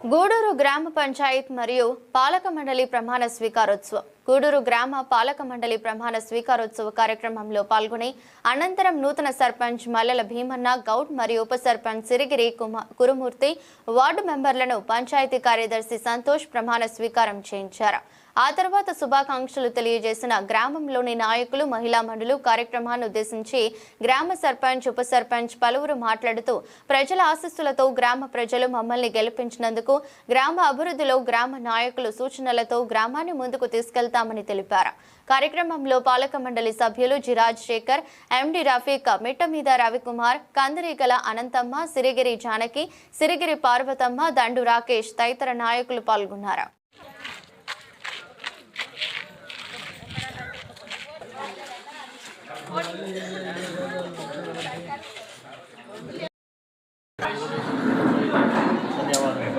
గూడూరు గ్రామ పంచాయత్ మరియు పాలక మండలి ప్రమాణ స్వీకారోత్సవం. గూడూరు గ్రామ పాలక మండలి ప్రమాణ స్వీకారోత్సవ కార్యక్రమంలో పాల్గొని అనంతరం నూతన సర్పంచ్ మల్లెల భీమన్న గౌడ్ మరియు ఉప సర్పంచ్ సిరిగిరి కుమ కురుమూర్తి వార్డు మెంబర్లను పంచాయతీ కార్యదర్శి సంతోష్ ప్రమాణ స్వీకారం చేయించారు. ఆ తర్వాత శుభాకాంక్షలు తెలియజేసిన గ్రామంలోని నాయకులు మహిళా మండలు కార్యక్రమాన్ని ఉద్దేశించి గ్రామ సర్పంచ్ ఉప సర్పంచ్ పలువురు మాట్లాడుతూ ప్రజల ఆశస్సులతో గ్రామ ప్రజలు మమ్మల్ని గెలిపించినందుకు గ్రామ అభివృద్ధిలో గ్రామ నాయకులు సూచనలతో గ్రామాన్ని ముందుకు తీసుకెళ్తామని తెలిపారు. కార్యక్రమంలో పాలక మండలి సభ్యులు జిరాజ్ శేఖర్ ఎండి రఫీక్ మిట్ట మీద రవికుమార్ కందిరీగల అనంతమ్మ సిరిగిరి జానకి సిరిగిరి పార్వతమ్మ దండు రాకేష్ తదితర నాయకులు పాల్గొన్నారు.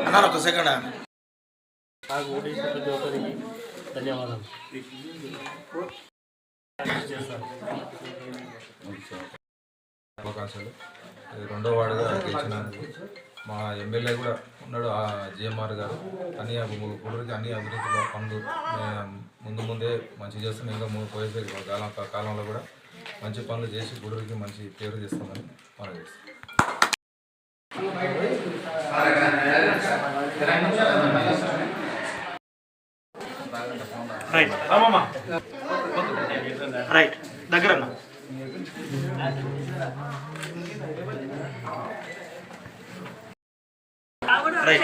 అన్నారు ఒక సెకండ్ నాకు ఓటేసిన ప్రతి ఒక్కరికి ధన్యవాదాలు. చేస్తాను అవకాశాలు రెండో వాడుగా గెలిచినందుకు మా ఎమ్మెల్యే కూడా ఉన్నాడు ఆ జిఎంఆర్ గారు అన్ని గుడికి అన్ని అభివృద్ధి పనులు ముందు ముందే మంచి చేస్తున్నాం ఇంకా ముందు కాలం కాలంలో కూడా మంచి పనులు చేసి గుడికి మంచి పేరు చేస్తామని మనం చేస్తాం. రైట్. దగ్గర అన్న రైట్.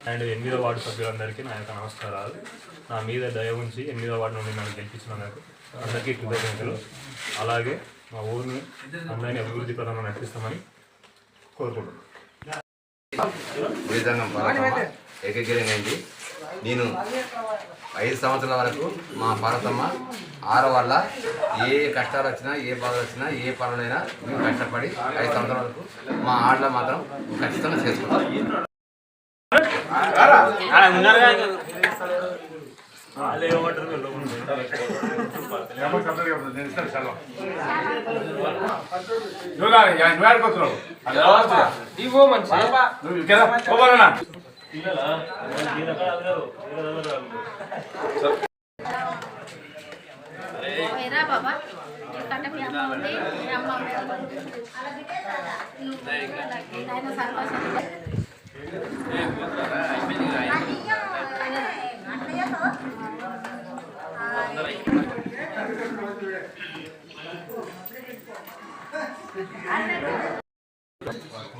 అండ్ ఎనిమిదో వార్డు సభ్యులందరికీ నా యొక్క నమస్కారాలు. నా మీద దయ ఉంచి ఎనిమిదో వార్డు నుండి నన్ను గెలిపించినందుకు అందరికీ కృతజ్ఞతలు. అలాగే మా ఊరిని అందరినీ అభివృద్ధి ప్రధానం నడిపిస్తామని కోరుకుంటున్నాను. ఉచితంగా నేను ఐదు సంవత్సరాల వరకు మా భారతమ్మ ఆరవాళ్ళ ఏ కష్టాలు వచ్చినా ఏ బాధలు వచ్చినా ఏ పనులైనా మేము కష్టపడి ఐదు సంవత్సరాల వరకు మా ఆటలో మాత్రం ఖచ్చితంగా చేసుకుంటాం. బాబా ఎందుకంటే మీ అమ్మ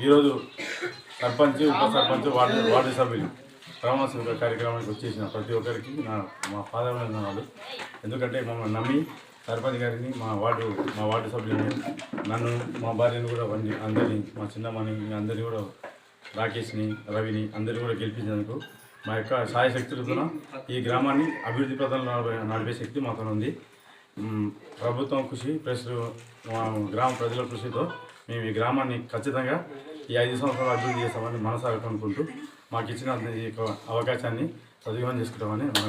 ఈరోజు సర్పంచ్ ఉప సర్పంచ్ వార్డు వార్డు సభ్యులు ప్రమాణ కార్యక్రమానికి వచ్చేసిన ప్రతి ఒక్కరికి నా మా పాదాభివందనాలు ఎందుకంటే మమ్మల్ని నమ్మి సర్పంచ్ గారిని మా వార్డు మా వార్డు సభ్యులని నన్ను మా భార్యను కూడా అందరినీ మా చిన్నమ్మని అందరినీ కూడా రాకేష్ని రవిని అందరినీ కూడా గెలిపించేందుకు మా యొక్క సాయశక్తులతోన ఈ గ్రామాన్ని అభివృద్ధి ప్రధాన నడిపే శక్తి మాతో ఉంది. ప్రభుత్వం కృషి ప్లస్ గ్రామ ప్రజల కృషితో మేము ఈ గ్రామాన్ని ఖచ్చితంగా ఈ ఐదు సంవత్సరాలు అభివృద్ధి చేస్తామని మనసాగ అనుకుంటూ మాకు ఇచ్చిన ఈ యొక్క అవకాశాన్ని సద్వినియోగం చేసుకుంటామని మనం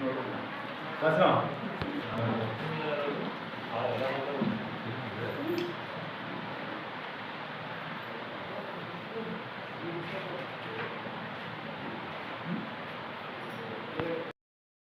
네. 가자.